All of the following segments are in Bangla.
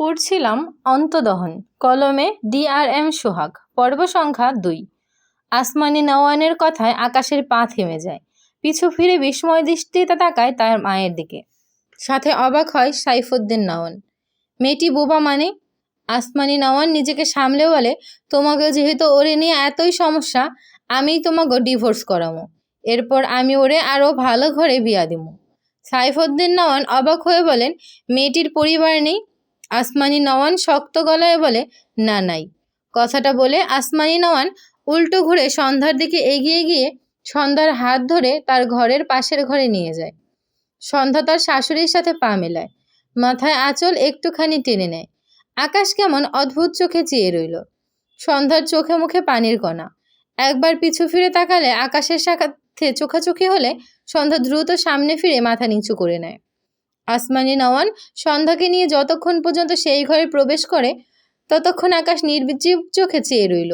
পড়ছিলাম অন্তদহন, কলমে ডি আর এম সোহাগ, পর্ব সংখ্যা দুই। আসমানি নওয়ানের কথায় আকাশের পা থেমে যায়। পিছু ফিরে বিস্ময় দৃষ্টিতে তাকায় তার মায়ের দিকে। সাথে অবাক হয় সাইফুদ্দিন নওয়ান। মেয়েটি বোবা মানে? আসমানি নওয়ান নিজেকে সামলে বলে, তোমাকে যেহেতু ওরে নিয়ে এতই সমস্যা, আমিই তোমাকে ডিভোর্স করামো এরপর আমি ওরে আরও ভালো ঘরে বিয়া দিমু সাইফুদ্দিন নওয়ান অবাক হয়ে বলেন, মেয়েটির পরিবার নেই আসমানি নওয়ান শক্ত গলায় বলে, না, নাই। কথাটা বলে আসমানি নওয়ান উল্টো ঘুরে সন্ধ্যার দিকে এগিয়ে গিয়ে সন্ধ্যার হাত ধরে তার ঘরের পাশের ঘরে নিয়ে যায়। সন্ধ্যা তার শাশুড়ির সাথে পা মেলায়, মাথায় আঁচল একটুখানি টেনে নেয়। আকাশ কেমন অদ্ভুত চোখে চেয়ে রইল। সন্ধ্যার চোখে মুখে পানির কণা। একবার পিছু ফিরে তাকালে আকাশের সাথে চোখাচোখি হলে সন্ধ্যা দ্রুত সামনে ফিরে মাথা নিচু করে নেয়। আসমানি নওয়ান সন্ধ্যাকে নিয়ে যতক্ষণ পর্যন্ত সেই ঘরে প্রবেশ করে, ততক্ষণ আকাশ নির্জীব চোখে চেয়ে রইল।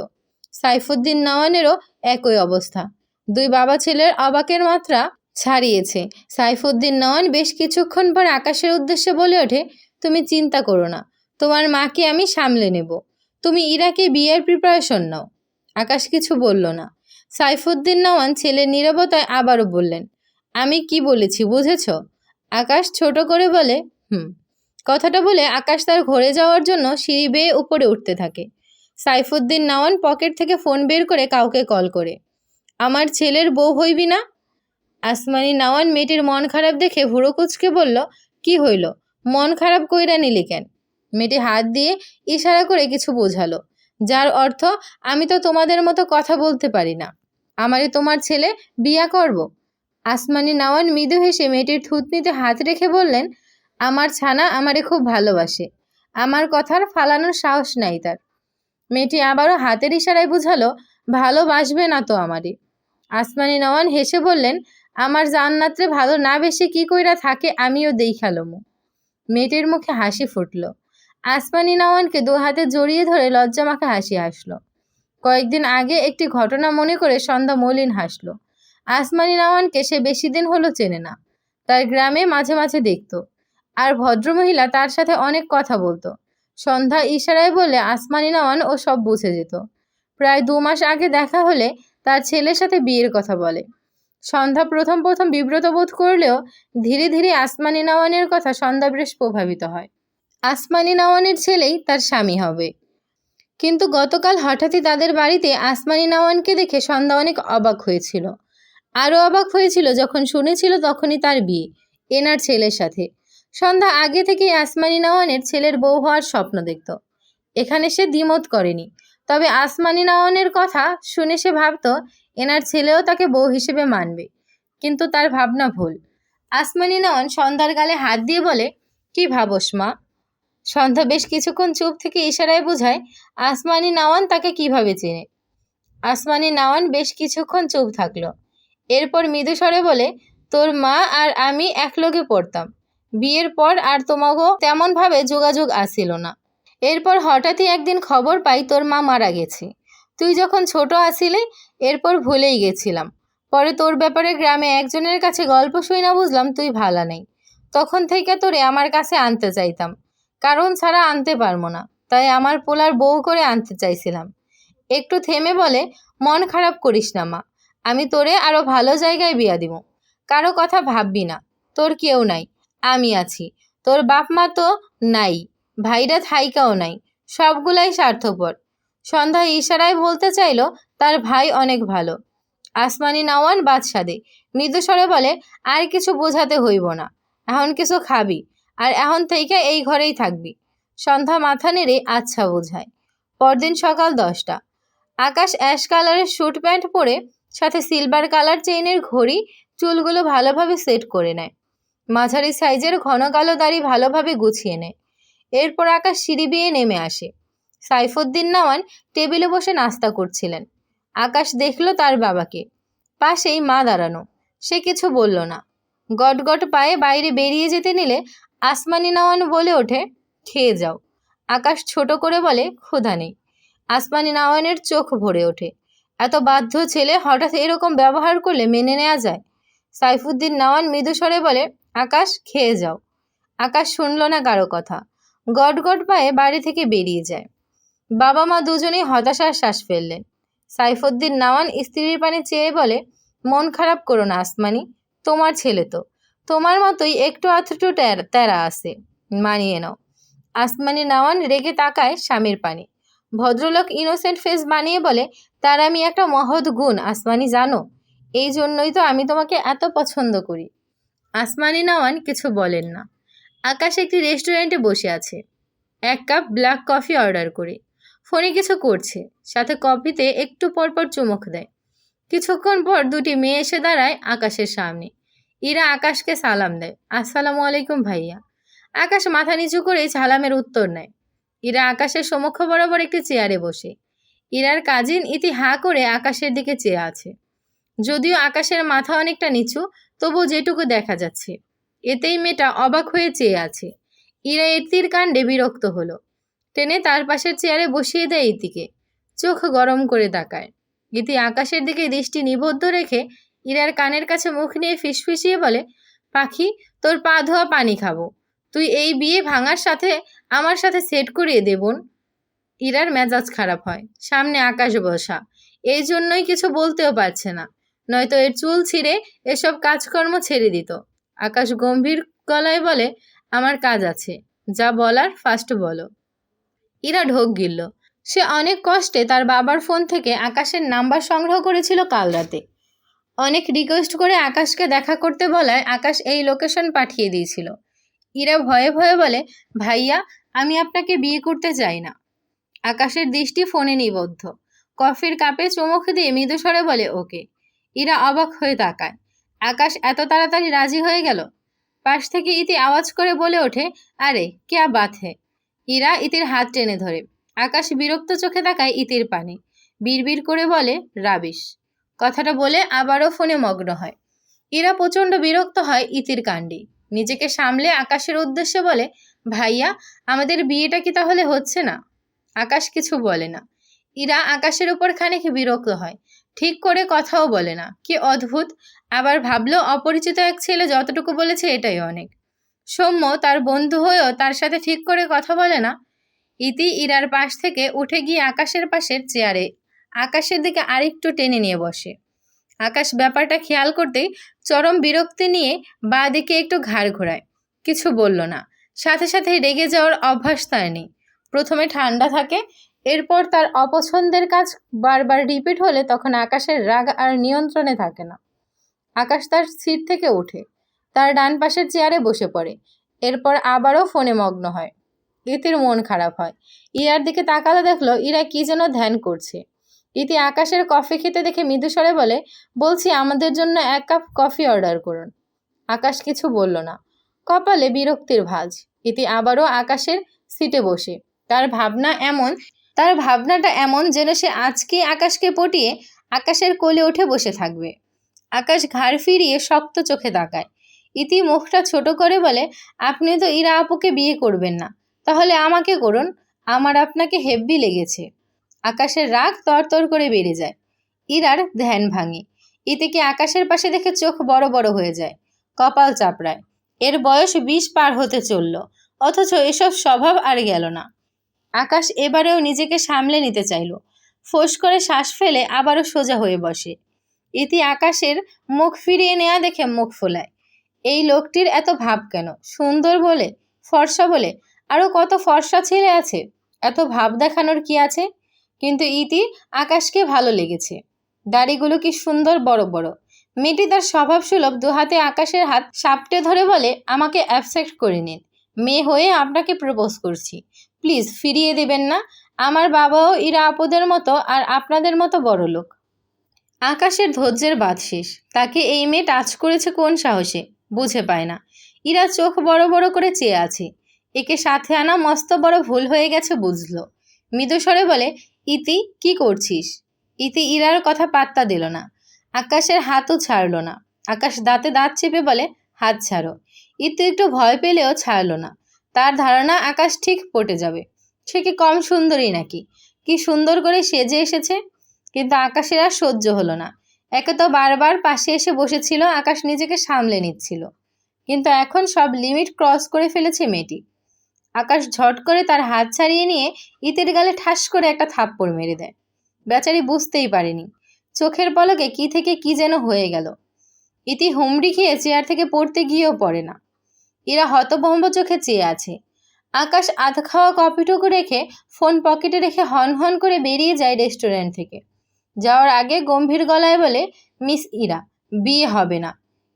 সাইফুদ্দিন নওয়ানেরও একই অবস্থা। দুই বাবা ছেলের অবাকের মাত্রা ছাড়িয়েছে। সাইফুদ্দিন নওয়ান বেশ কিছুক্ষণ পর আকাশের উদ্দেশ্যে বলে ওঠে, তুমি চিন্তা করো না, তোমার মাকে আমি সামলে নেব। তুমি ইরাকে বিয়ের প্রিপারেশন নাও। আকাশ কিছু বলল না। সাইফুদ্দিন নওয়ান ছেলের নীরবতায় আবারও বললেন, আমি কি বলেছি, বুঝেছ? আকাশ ছোট করে বলে, হুম। কথাটা বলে আকাশ তার ঘরে যাওয়ার জন্য সিঁড়ি বেয়ে উপরে উঠতে থাকে। সাইফুদ্দিন নওয়ান পকেট থেকে ফোন বের করে কাউকে কল করে, আমার ছেলের বউ হইবি না? আসমানি নওয়ান মেয়েটির মন খারাপ দেখে ভুড়ো কুচকে বলল, কি হইল? মন খারাপ কইরা নিলি কেন? মেয়েটি হাত দিয়ে ইশারা করে কিছু বোঝালো, যার অর্থ আমি তো তোমাদের মতো কথা বলতে পারি না। আমারে তোমার ছেলে বিয়া করব? আসমানি নওয়ান মৃদু হেসে মেয়েটির থুতনিতে হাত রেখে বললেন, আমার ছানা আমারে খুব ভালোবাসে। আমার কথার ফালানোর সাহস নাই তার মেয়েটি আবারও হাতের ইশারায় বুঝালো, ভালোবাসবে না তো আমারই আসমানি নওয়ান হেসে বললেন, আমার জান্নাত্রে ভালো না বেশি কি কইরা থাকে আমিও দেখালমু মেয়েটির মুখে হাসি ফুটল। আসমানি নওয়ানকে দু হাতে জড়িয়ে ধরে লজ্জা লজ্জামাখা হাসি হাসলো। কয়েকদিন আগে একটি ঘটনা মনে করে সন্ধ্যা মলিন হাসলো। আসমানি নওয়ানকে সে বেশি দিন হলো চেনে না। তার গ্রামে মাঝে মাঝে দেখত। আর ভদ্রমহিলা তার সাথে অনেক কথা বলতো। সন্ধ্যা ইশারায় বলে আসমানি নওয়ান ও সব বুঝে যেত। প্রায় দু মাস আগে দেখা হলে তার ছেলের সাথে বিয়ের কথা বলে। সন্ধ্যা প্রথম প্রথম বিব্রত বোধ করলেও ধীরে ধীরে আসমানি নওয়ানের কথা সন্ধ্যা বেশ প্রভাবিত হয়। আসমানি নওয়ানের ছেলেই তার স্বামী হবে। কিন্তু গতকাল হঠাৎই তাদের বাড়িতে আসমানি নওয়ানকে দেখে সন্ধ্যা অনেক অবাক হয়েছিল। আরও অবাক হয়েছিল যখন শুনেছিল তখনই তার বিয়ে, এনার ছেলের সাথে। সন্ধ্যা আগে থেকেই আসমানি নওয়ানের ছেলের বউ হওয়ার স্বপ্ন দেখত। এখানে সে দ্বিমত করেনি। তবে আসমানি নওয়ানের কথা শুনে সে ভাবত, এনার ছেলেও তাকে বউ হিসেবে মানবে। কিন্তু তার ভাবনা ভুল। আসমানি নওয়ান সন্ধ্যার গালে হাত দিয়ে বলে, কি ভাবস মা? সন্ধ্যা বেশ কিছুক্ষণ চুপ থেকে ইশারায় বোঝায়, আসমানি নাওয়ান তাকে কীভাবে চেনে? আসমানি নাওয়ান বেশ কিছুক্ষণ চুপ থাকল। এরপর মৃদু স্বরে বলে, তোর মা আর আমি একলগে পড়তাম। বিয়ের পর আর তোমাকেও তেমনভাবে যোগাযোগ আসিল না। এরপর হঠাৎই একদিন খবর পাই তোর মা মারা গেছে। তুই যখন ছোট আসিলে, এরপর ভুলেই গেছিলাম। পরে তোর ব্যাপারে গ্রামে একজনের কাছে গল্প শুই না বুঝলাম তুই ভালা নেই। তখন থেকে তোরে আমার কাছে আনতে চাইতাম। কারণ ছাড়া আনতে পারব না। তাই আমার পোলার বউ করে আনতে চাইছিলাম। একটু থেমে বলে, মন খারাপ করিস না মা। আমি তোরে আরও ভালো জায়গায় বিয়া দিব। কারও কথা ভাববি না। তোর কেউ নাই। আমি আছি। তোর বাপ মা তো নাই। ভাইরা থাইকাও নাই। সবগুলাই স্বার্থপর। সন্ধ্যা ইশারায় বলতে চাইল, তার ভাই অনেক ভালো। আসমানি নওয়ান বাদশাদে। মৃদু স্বরে বলে, আর কিছু বোঝাতে হইব না। এখন কিছু খাবি। আর এখন থেকে এই ঘরেই থাকবি। সন্ধ্যা মাথা নেড়ে আচ্ছা বোঝায়। পরদিন সকাল দশটা। আকাশ অ্যাশ কালারের স্যুট প্যান্ট পরে সাথে সিলভার কালার চেইনের ঘড়ি চুলগুলো ভালোভাবে সেট করে নেয়। মাঝারি সাইজের ঘন কালো দাড়ি ভালোভাবে গুছিয়ে নেয়। এরপর আকাশ সিঁড়ি বিয়ে নেমে আসে। সাইফুদ্দিন নওয়ান টেবিলে বসে নাস্তা করছিলেন। আকাশ দেখল তার বাবাকে। পাশেই মা দাঁড়ানো। সে কিছু বলল না। গট গট পায়ে বাইরে বেরিয়ে যেতে নিলে আসমানি নওয়ান বলে ওঠে, খেয়ে যাও। আকাশ ছোট করে বলে, ক্ষুধা নেই। আসমানি নওয়ানের চোখ ভরে ওঠে। এত বাধ্য ছেলে হঠাৎ এরকম ব্যবহার করলে মেনে নেওয়া যায়? সাইফুদ্দিন নওয়ান মৃদু স্বরে বলে, আকাশ, খেয়ে যাও। আকাশ শুনল না কারও কথা। গট গট পায়ে বাড়ি থেকে বেরিয়ে যায়। বাবা মা দুজনেই হতাশার শ্বাস ফেললেন। সাইফুদ্দিন নাওয়ান স্ত্রীর পানে চেয়ে বলে, মন খারাপ করো না আসমানি, তোমার ছেলে তো। তোমার মতোই একটু আধটু তেরা আছে। মানিয়ে নাও। আসমানি নাওয়ান রেগে তাকায় স্বামীর পানে। ভদ্রলোক ইনোসেন্ট ফেস বানিয়ে বলে, তার আমি একটা মহৎ গুণ, আসমানি, জানো? এই জন্যই তো আমি তোমাকে এত পছন্দ করি। আসমানি নাওয়ান কিছু বলেন না। আকাশ একটি রেস্টুরেন্টে বসে আছে। এক কাপ ব্ল্যাক কফি অর্ডার করে। ফোনে কিছু করছে, সাথে কফিতে একটু পরপর চুমুক দেয়। কিছুক্ষণ পর দুটি মেয়ে এসে দাঁড়ায় আকাশের সামনে। ইরা আকাশকে সালাম দেয়, আসসালামু আলাইকুম ভাইয়া। আকাশ মাথা নিচু করে সালামের উত্তর নেয়। ইরা আকাশের সমক্ষ বরাবর একটি চেয়ারে বসে। ইরার কাজিন ইতি হা করে আকাশের দিকে চেয়ে আছে। যদিও আকাশের মাথা অনেকটা নিচু তবু যেটুকু দেখা যাচ্ছে। এতেই মেয়েটা অবাক হয়ে চেয়ে আছে। ইরা ইতির কাণ্ডে বিরক্ত হলো। টেনে তার পাশের চেয়ারে বসিয়ে দেয় ইতিকে। চোখ গরম করে তাকায়। ইতি আকাশের দিকে দৃষ্টি নিবদ্ধ রেখে ইরার কানের কাছে মুখ নিয়ে ফিসফিসিয়ে বলে, পাখি, তোর পা ধোয়া পানি খাব। তুই এই বিয়ে ভাঙার সাথে আমার সাথে সেট করিয়ে দেবন ইরার মেজাজ খারাপ হয়। সামনে আকাশ বসা। এই জন্যই কিছু বলতেও পারছে না। নয়তো এর চুল ছিঁড়ে এসব কাজকর্ম ছেড়ে দিত। আকাশ গম্ভীর গলায় বলে, আমার কাজ আছে। যা বলার ফার্স্ট বলো। ইরা ঢোক গিলল। সে অনেক কষ্টে তার বাবার ফোন থেকে আকাশের নাম্বার সংগ্রহ করেছিল কাল রাতে। অনেক রিকোয়েস্ট করে আকাশকে দেখা করতে বলায় আকাশ এই লোকেশন পাঠিয়ে দিয়েছিল। ইরা ভয়ে ভয়ে বলে, ভাইয়া, আমি আপনাকে বিয়ে করতে চাই না। আকাশের দৃষ্টি ফোনে নিবদ্ধ। কফির কাপে চুমুক দিয়ে মৃদুস্বরে বলে, ওকে। ইরা অবাক হয়ে তাকায়। আকাশ এত তাড়াতাড়ি রাজি হয়ে গেল? পাশ থেকে ইতি আওয়াজ করে বলে ওঠে, আরে, ক্যা হে ইরা ইতির হাত টেনে ধরে। আকাশ বিরক্ত চোখে তাকায় ইতির পানে। বিড়বিড় করে বলে, রাবিশ। কথাটা বলে আবারও ফোনে মগ্ন হয়। ইরা প্রচণ্ড বিরক্ত হয় ইতির কাণ্ডে। নিজেকে সামলে আকাশের উদ্দেশ্যে বলে, ভাইয়া, আমাদের বিয়েটা কি তাহলে হচ্ছে না? আকাশ কিছু বলে না। ইরা আকাশের উপর খানিক বিরক্ত হয়। ঠিক করে কথাও বলে না। কি অদ্ভুত! আবার ভাবলো, অপরিচিত এক ছেলে যতটুকু বলেছে এটাই অনেক। সৌম্য তার বন্ধু হয়েও তার সাথে ঠিক করে কথা বলে না। ইতি ইরার পাশ থেকে উঠে গিয়ে আকাশের পাশের চেয়ারে, আকাশের দিকে আরেকটু টেনে নিয়ে বসে। আকাশ ব্যাপারটা খেয়াল করতেই চরম বিরক্তি নিয়ে বা দিকে একটু ঘাড় ঘোরায়। কিছু বলল না। সাথে সাথে রেগে যাওয়ার অভ্যাস তার নেই। প্রথমে ঠান্ডা থাকে, এরপর তার অপছন্দের কাজ বারবার রিপিট হলে তখন আকাশের রাগ আর নিয়ন্ত্রণে থাকে না। আকাশ তার সিট থেকে ওঠে, তার ডান পাশের চেয়ারে বসে পড়ে, এরপর আবারও ফোনে মগ্ন হয়। ইতির মন খারাপ হয়। ইরার দিকে তাকালে দেখল, ইরা কি যেন ধ্যান করছে। ইতি আকাশের কফি খেতে দেখে মৃদুস্বরে বলে, বলছি, আমাদের জন্য এক কাপ কফি অর্ডার করুন। আকাশ কিছু বলল না। কপালে বিরক্তির ভাঁজ। ইতি আবারও আকাশের সিটে বসে। তার ভাবনা এমন, তার ভাবনাটা এমন যেন সে আজকেই আকাশকে পটিয়ে আকাশের কোলে উঠে বসে থাকবে। আকাশ ঘাড় ফিরিয়ে শক্ত চোখে তাকায়। ইতি মুখটা ছোট করে বলে, আপনি তো ইরা আপুকে বিয়ে করবেন না। তাহলে আমাকে করুন। আমার আপনাকে হেব্বি লেগেছে। আকাশের রাগ তরতর করে বেড়ে যায়। ইরার ধ্যান ভাঙে। ইতিকে আকাশের পাশে দেখে চোখ বড় বড় হয়ে যায়? কপাল চাপড়ায়। এর বয়স বিশ পার হতে চলল। অথচ এসব স্বভাব আর গেল না। আকাশ এবারেও নিজেকে সামলে নিতে চাইল। ফোঁস করে শ্বাস ফেলে আবারও সোজা হয়ে বসে। ইতি আকাশের মুখ ফিরিয়ে নেওয়া দেখে মুখ ফোলায়। এই লোকটির এত ভাব কেন? সুন্দর বলে? ফর্সা বলে? আরও কত ফর্সা ছেলে আছে? এত ভাব দেখানোর কি আছে? কিন্তু ইতি আকাশকে ভালো লেগেছে। দাড়িগুলো কি সুন্দর বড় বড়। মেয়েটি তার স্বভাব সুলভ দুহাতে আকাশের হাত সাপটে ধরে বলে, আমাকে অ্যাবসেক্ট করে নিন। মেয়ে হয়ে আপনাকে প্রপোজ করছি। প্লিজ ফিরিয়ে দেবেন না। আমার বাবাও ইরা আপদের মতো আর আপনাদের মতো বড় লোক। আকাশের ধৈর্যের বাদ শেষ। তাকে এই মেয়ে টাচ করেছে কোন সাহসে? বুঝে পায় না। ইরা চোখ বড় বড় করে চেয়ে আছে। একে সাথে আনা মস্ত বড় ভুল হয়ে গেছে বুঝলো। মৃদুস্বরে বলে ইতি, কি করছিস? ইতি ইরার কথা পাত্তা দিল না। আকাশের হাতও ছাড়লো না। আকাশ দাঁতে দাঁত চেপে বলে, হাত ছাড়ো। ইতি একটু ভয় পেলেও ছাড়লো না। তার ধারণা আকাশ ঠিক পটে যাবে। সে কি কম সুন্দরী নাকি? কি সুন্দর করে সেজে এসেছে? কিন্তু আকাশের আর সহ্য হলো না। একে তো বারবার পাশে এসে বসেছিল, আকাশ নিজেকে সামলে নিচ্ছিল। কিন্তু এখন সব লিমিট ক্রস করে ফেলেছে মেয়েটি। আকাশ ঝট করে তার হাত ছাড়িয়ে নিয়ে ইতের গালে ঠাস করে একটা থাপ্পড় মেরে দেয়। বেচারি বুঝতেই পারেনি, চোখের পলকে কি থেকে কি যেন হয়ে গেল। ইতি হুমড়ি খেয়ে চেয়ার থেকে পড়তে গিয়েও পড়ে না। এরা হতভম্ব চোখে চেয়ে আছে। আকাশ আধ খাওয়া কপিটুকু রেখে ফোন পকেটে রেখে হন হন করে বেরিয়ে যায় রেস্টুরেন্ট থেকে। যাওয়ার আগে গম্ভীর গলায় বলে, মিস ইরা, বিয়ে হবে না।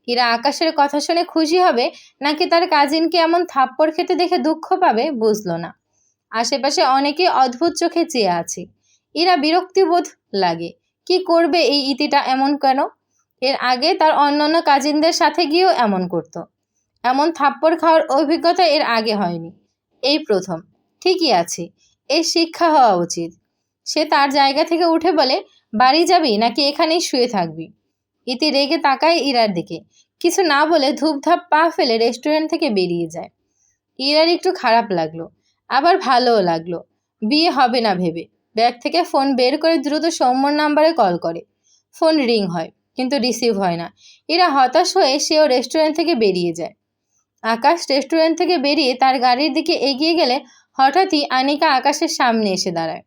ইরা আকাশের কথা শুনে খুশি হবে, নাকি তার কাজিনকে এমন থাপ্পড় খেতে দেখে দুঃখ পাবে বুঝলো না। আশেপাশে অনেকে অদ্ভুত চোখে চেয়ে আছে। ইরা বিরক্তিবোধ লাগে, কি করবে এই ইতিটা এমন কেন? এর আগে তার অন্যান্য কাজিনদের সাথে গিয়েও এমন করত। এমন থাপ্পড় খাওয়ার অভিজ্ঞতা এর আগে হয়নি। এই প্রথম। ঠিকই আছে, এই শিক্ষা হওয়া উচিত। সে তার জায়গা থেকে উঠে বলে, বাড়ি যাবি নাকি এখানেই শুয়ে থাকবি? ইতি রেগে তাকায় ইরার দিকে। কিছু না বলে ধূপধাপ পা ফেলে রেস্টুরেন্ট থেকে বেরিয়ে যায়। ইরার একটু খারাপ লাগল, আবার ভালোও লাগল। বিয়ে হবে না ভেবে। ব্যাগ থেকে ফোন বের করে দ্রুত সৌম্যর নাম্বারে কল করে। ফোন রিং হয়, কিন্তু রিসিভ হয় না। এরা হতাশ হয়ে সেও রেস্টুরেন্ট থেকে বেরিয়ে যায়। আকাশ রেস্টুরেন্ট থেকে বেরিয়ে তার গাড়ির দিকে এগিয়ে গেলে হঠাৎই আনিকা আকাশের সামনে এসে দাঁড়ায়।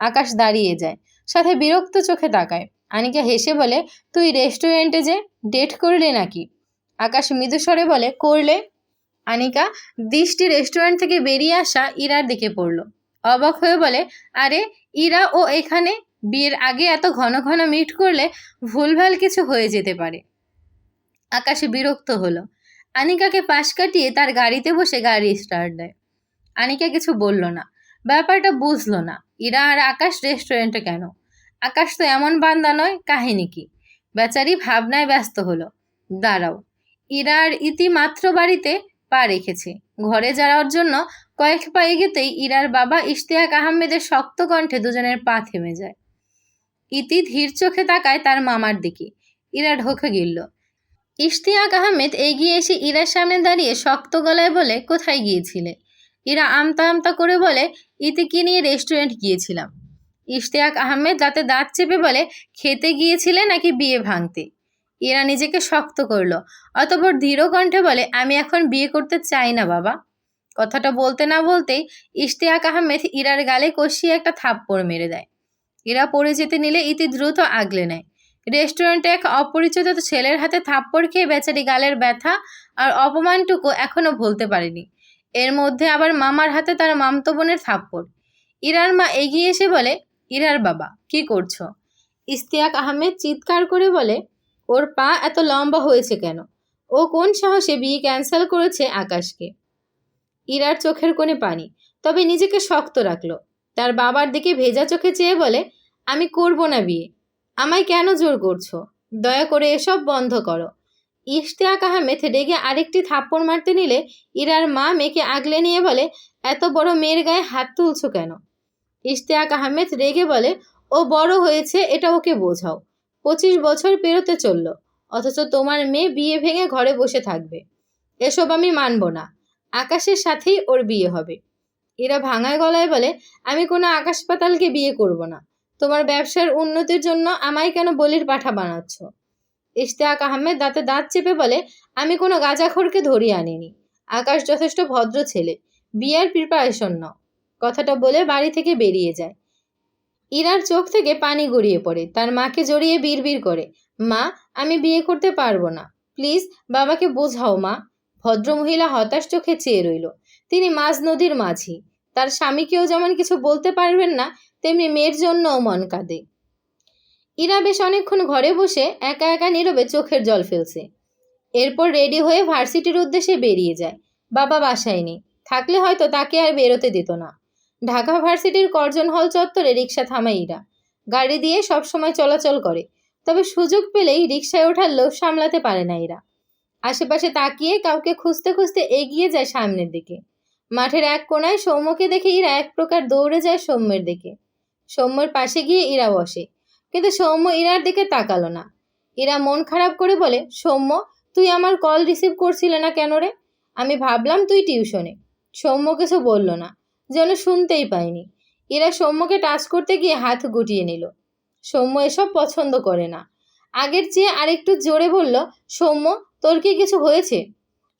আকাশ দাঁড়িয়ে যায়, সাথে বিরক্ত চোখে তাকায়। আনিকা হেসে বলে, তুই রেস্টুরেন্টে যে ডেট করলে নাকি? আকাশ মৃদুস্বরে বলে, করলে? আনিকা দৃষ্টি রেস্টুরেন্ট থেকে বেরিয়ে আসা ইরার দিকে পড়ল। অবাক হয়ে বলে, আরে, ইরা ও এখানে বিয়ের আগে এত ঘন ঘন মিট করলে ভুলভাল কিছু হয়ে যেতে পারে। আকাশে বিরক্ত হলো। আনিকাকে পাশ কাটিয়ে তার গাড়িতে বসে গাড়ি স্টার্ট দেয়। আনিকা কিছু বলল না। ব্যাপারটা বুঝলো না, ইরা আর আকাশ রেস্টুরেন্টে কেন? আকাশ তো এমন বান্দা নয়, কাহিনী কি? বেচারি ভাবনায় ব্যস্ত হলো। দাঁড়াও ইরার আর ইতি মাত্র বাড়িতে পা রেখেছে। ঘরে যাওয়ার জন্য কয়েক পা এগোতেই ইরার বাবা ইশতিয়াক আহমেদের শক্ত কণ্ঠে দুজনের পা থেমে যায়। ইতি ধীর চোখে তাকায় তার মামার দিকে। ইরা ঢোকে গিলল। ইশতিয়াক আহমেদ এগিয়ে এসে ইরার সামনে দাঁড়িয়ে শক্ত গলায় বলে, কোথায় গিয়েছিলে? ইরা আমতা আমতা করে বলে ইতিকে নিয়ে রেস্টুরেন্ট গিয়েছিলাম? ইশতিয়াক আহমেদ দাঁতে দাঁত চেপে বলে, খেতে গিয়েছিলে নাকি বিয়ে ভাঙতে? এরা নিজেকে শক্ত করল, অতপর দৃঢ় কণ্ঠে বলে, আমি এখন বিয়ে করতে চাই না, বাবা। কথাটা বলতে না বলতেই ইশতিয়াক আহমেদ ইরার গালে কষিয়ে একটা থাপ্পড় মেরে দেয়। ইরা পড়ে যেতে নিলে ইতি দ্রুত আগলে নেয়। রেস্টুরেন্টে এক অপরিচিত ছেলের হাতে থাপ্পড় খেয়ে বেচারি গালের ব্যথা আর অপমানটুকু এখনও ভুলতে পারেনি। এর মধ্যে আবার মামার হাতে তার মামতো বোনের থাপ্পড়। ইরার মা এগিয়ে এসে বলে ইরার বাবা, কি করছ? ইস্তিয়াক আহমেদ চিৎকার করে বলে, ওর পা এত লম্বা হয়েছে কেন? ও কোন সাহসে বিয়ে ক্যান্সেল করেছে আকাশকে? ইরার চোখের কোণে পানি, তবে নিজেকে শক্ত রাখল। তার বাবার দিকে ভেজা চোখে চেয়ে বলে, আমি করব না বিয়ে। আমায় কেন জোর করছ? দয়া করে এসব বন্ধ করো। ইশতিয়াক আহমেদ রেগে আরেকটি থাপ্পড় মারতে নিলে ইরার মা মেয়েকে আগলে নিয়ে বলে, এত বড় মেয়ের গায়ে হাত তুলছো কেন? ইশতিয়াক আহমেদ রেগে বলে, ও বড় হয়েছে, এটা ওকে বোঝাও। পঁচিশ বছর পেরোতে চলল, অথচ তোমার মেয়ে বিয়ে ভেঙে ঘরে বসে থাকবে। এসব আমি মানব না, আকাশের সাথেই ওর বিয়ে হবে। এরা ভাঙায় গলায় বলে, আমি কোনো আকাশ পাতালকে বিয়ে করব না, তোমার ব্যবসার উন্নতির জন্য আমায় কেন বলির পাঠা বানাচ্ছ? ইশতিয়াক আহমেদ দাঁতে দাঁত চেপে বলে, আমি কোনো গাঁজাখোরকে ধরিয়ে আনিনি, আকাশ যথেষ্ট ভদ্র ছেলে, বিয়ের প্রিপারেশন নাও। কথাটা বলে বাড়ি থেকে বেরিয়ে যায়। ইরার চোখ থেকে পানি গড়িয়ে পড়ে। তার মাকে জড়িয়ে বিড়বিড় করে, মা, আমি বিয়ে করতে পারব না। প্লিজ, বাবাকে বোঝাও, মা। ভদ্রমহিলা হতাশ চোখে চেয়ে রইল। তিনি মাঝ নদীর মাঝি। তার স্বামীকেও যেমন কিছু বলতে পারবেন না, তেমনি মেয়ের জন্যও মন কাঁদে। ইরা বেশ অনেকক্ষণ ঘরে বসে একা একা নীরবে চোখের জল ফেলছে। এরপর রেডি হয়ে ভার্সিটির উদ্দেশ্যে বেরিয়ে যায়। বাবা বাসায় নেই। থাকলে হয়তো তাকে আর বেরোতে দিত না। ঢাকা ভার্সিটির কর্জন হল চত্বরে রিক্সা থামায় ইরা। গাড়ি দিয়ে সবসময় চলাচল করে, তবে সুযোগ পেলেই রিক্সায় ওঠার লোভ সামলাতে পারে না এরা আশেপাশে তাকিয়ে কাউকে খুঁজতে খুঁজতে এগিয়ে যায় সামনের দিকে। মাঠের এক কোনায় সৌম্যকে দেখে ইরা এক প্রকার দৌড়ে যায় সৌম্যের দিকে। সৌম্যর পাশে গিয়ে ইরা বসে, কিন্তু সৌম্য ইরার দিকে তাকালো না। ইরা মন খারাপ করে বলে, সৌম্য, তুই আমার কল রিসিভ করছিলে না কেন রে? আমি ভাবলাম তুই টিউশনে। সৌম্য কিছু বলল না। যেন শুনতেই পায়নি। এরা সৌম্যকে টাচ করতে গিয়ে হাত গুটিয়ে নিল। সৌম্য এসব পছন্দ করে না। আগের চেয়ে আরেকটু জোরে বলল, সৌম্য, তোর কি কিছু হয়েছে?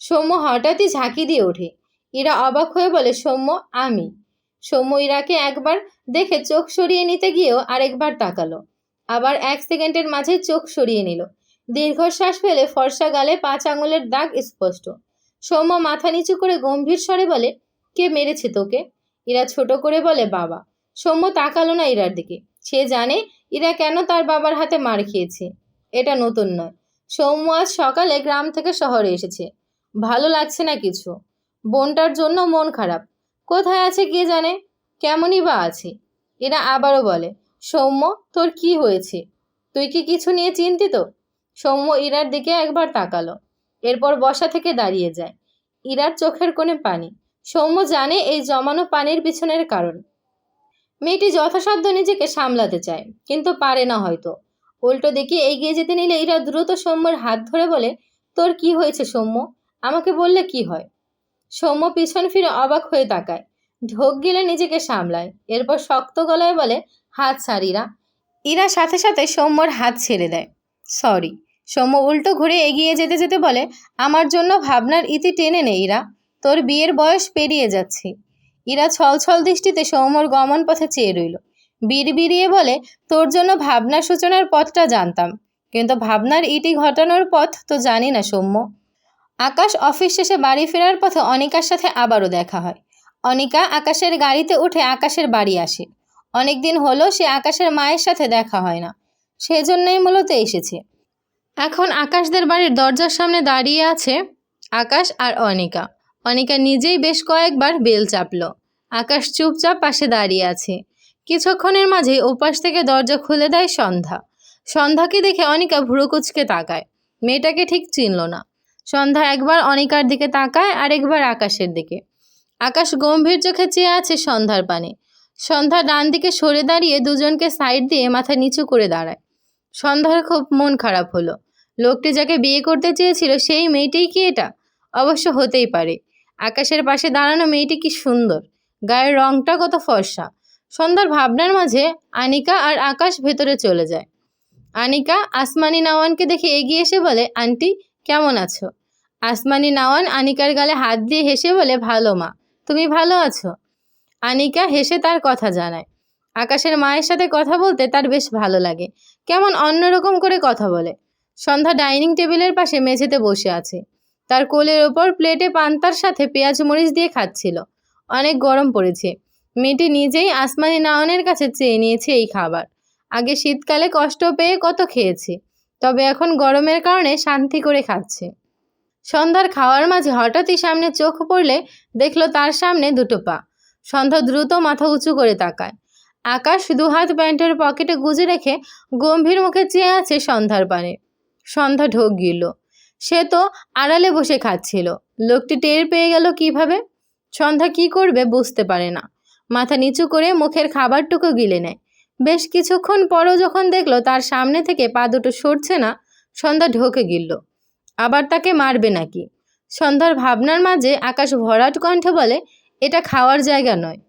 সৌম্য হঠাৎই ঝাঁকি দিয়ে ওঠে। ইরা অবাক হয়ে বলে, সৌম্য, আমি। সৌম্য ইরাকে একবার দেখে চোখ সরিয়ে নিতে গিয়েও আরেকবার তাকালো। আবার এক সেকেন্ডের মাঝে চোখ সরিয়ে নিল। দীর্ঘশ্বাস ফেলে ফর্সা গালে পাঁচ আঙুলের দাগ স্পষ্ট। সৌম্য মাথা নিচু করে গম্ভীর স্বরে বলে কে মেরেছে তোকে? ইরা ছোট করে বলে, বাবা। সৌম্য তাকালো না ইরার দিকে। সে জানে ইরা কেন তার বাবার হাতে মার খেয়েছে। এটা নতুন নয়। সৌম্য আজ সকালে গ্রাম থেকে শহরে এসেছে। ভালো লাগছে না কিছু। বোনটার জন্য মন খারাপ। কোথায় আছে কে জানে? কেমনই বা আছে। এরা আবারও বলে, সৌম্য, তোর কি হয়েছে? তুই কি কিছু নিয়ে চিন্তিত? সৌম্য ইরার দিকে একবার তাকালো। এরপর বসা থেকে দাঁড়িয়ে যায়। ইরার চোখের কোণে পানি। সৌম্য জানে এই জমানো পানির পিছনের কারণ। মেয়েটি যথাসাধ্য নিজেকে সামলাতে চায়, কিন্তু পারে না হয়তো। উল্টো দিকে এগিয়ে যেতে নিলে ইরা দ্রুত সৌম্যর হাত ধরে বলে, তোর কি হয়েছে সৌম্য? আমাকে বললে কি হয়? সৌম্য পিছন ফিরে অবাক হয়ে তাকায়, ঢোক গিলে নিজেকে সামলায়, এরপর শক্ত গলায় বলে, হাত ছাড় ইরা। ইরা সাথে সাথে সৌম্যর হাত ছেড়ে দেয়, সরি। সৌম্য উল্টো ঘুরে এগিয়ে যেতে যেতে বলে, আমার জন্য ভাবনার ইতি টেনে নেই ইরা। তোর বিয়ের বয়স পেরিয়ে যাচ্ছে। ইরা ছলছল দৃষ্টিতে সৌম্যর গমন পথে চেয়ে রইল। বিড়বিড়িয়ে বলে, তোর জন্য ভাবনার সূচনার পথটা জানতাম। কিন্তু ভাবনার ইটি ঘটানোর পথ তো জানি না সৌম্য। আকাশ অফিস শেষে বাড়ি ফেরার পথে অনিকার সাথে আবারও দেখা হয়। অনিকা আকাশের গাড়িতে উঠে আকাশের বাড়ি আসে। অনেকদিন হলো সে আকাশের মায়ের সাথে দেখা হয় না। সেজন্যই মূলত এসেছে। এখন আকাশদের বাড়ির দরজার সামনে দাঁড়িয়ে আছে আকাশ আর অনিকা। অনিকা নিজেই বেশ কয়েকবার বেল চাপল। আকাশ চুপচাপ পাশে দাঁড়িয়ে আছে। কিছুক্ষণের মাঝেই ওপাশ থেকে দরজা খুলে দেয় সন্ধ্যা। সন্ধ্যাকে দেখে অনিকা ভুরুকুচকে তাকায়। মেয়েটাকে ঠিক চিনল না। সন্ধ্যা একবার অনিকার দিকে তাকায় আর একবার আকাশের দিকে। আকাশ গম্ভীর চোখে চেয়ে আছে সন্ধ্যার পানে। সন্ধ্যা ডান দিকে সরে দাঁড়িয়ে দুজনকে সাইড দিয়ে মাথা নিচু করে দাঁড়ায়। সন্ধ্যার খুব মন খারাপ হলো। লোকটি যাকে বিয়ে করতে চেয়েছিল সেই মেয়েটিই কি এটা? অবশ্য হতেই পারে। আকাশের পাশে দাঁড়ানো মেয়েটি কি সুন্দর। গায়ের রংটা কত ফর্সা। সন্ধ্যার ভাবনার মাঝে আনিকা আর আকাশ ভেতরে চলে যায়। আনিকা, আসমানি নাওয়ানকে দেখে এগিয়ে এসে বলে, আন্টি, কেমন আছো? আসমানি নাওয়ান আনিকার গালে হাত দিয়ে হেসে বলে, ভালো মা, তুমি ভালো আছো? আনিকা হেসে তার কথা জানায়। আকাশের মায়ের সাথে কথা বলতে তার বেশ ভালো লাগে। কেমন অন্যরকম করে কথা বলে। সন্ধ্যা ডাইনিং টেবিলের পাশে মেঝেতে বসে আছে। তার কোলের ওপর প্লেটে পান্তার সাথে পেঁয়াজ মরিচ দিয়ে খাচ্ছিল। অনেক গরম পড়েছে। মেয়েটি নিজেই আসমানি নাওয়ানের কাছে চেয়ে নিয়েছে এই খাবার। আগে শীতকালে কষ্ট পেয়ে কত খেয়েছে, তবে এখন গরমের কারণে শান্তি করে খাচ্ছে। সন্ধ্যার খাওয়ার মাঝে হঠাৎই সামনে চোখ পড়লে দেখল তার সামনে দুটো পা। সন্ধ্যা দ্রুত মাথা উঁচু করে তাকায়। আকাশ দু হাত প্যান্টের পকেটে গুজে রেখে গম্ভীর মুখে চেয়ে আছে সন্ধ্যার পানে। সন্ধ্যা ঢোক গিল সে তো আড়ালে বসে খাচ্ছিল। লোকটি টের পেয়ে গেল কীভাবে? সন্ধ্যা কি করবে বুঝতে পারে না। মাথা নিচু করে মুখের খাবারটুকু গিলে নেয়। বেশ কিছুক্ষণ পরও যখন দেখল তার সামনে থেকে পা দুটো সরছে না, সন্ধ্যা ঢোকে গিলল। আবার তাকে মারবে নাকি? সন্ধ্যার ভাবনার মাঝে আকাশ ভরাট কণ্ঠে বলে, এটা খাওয়ার জায়গা নয়।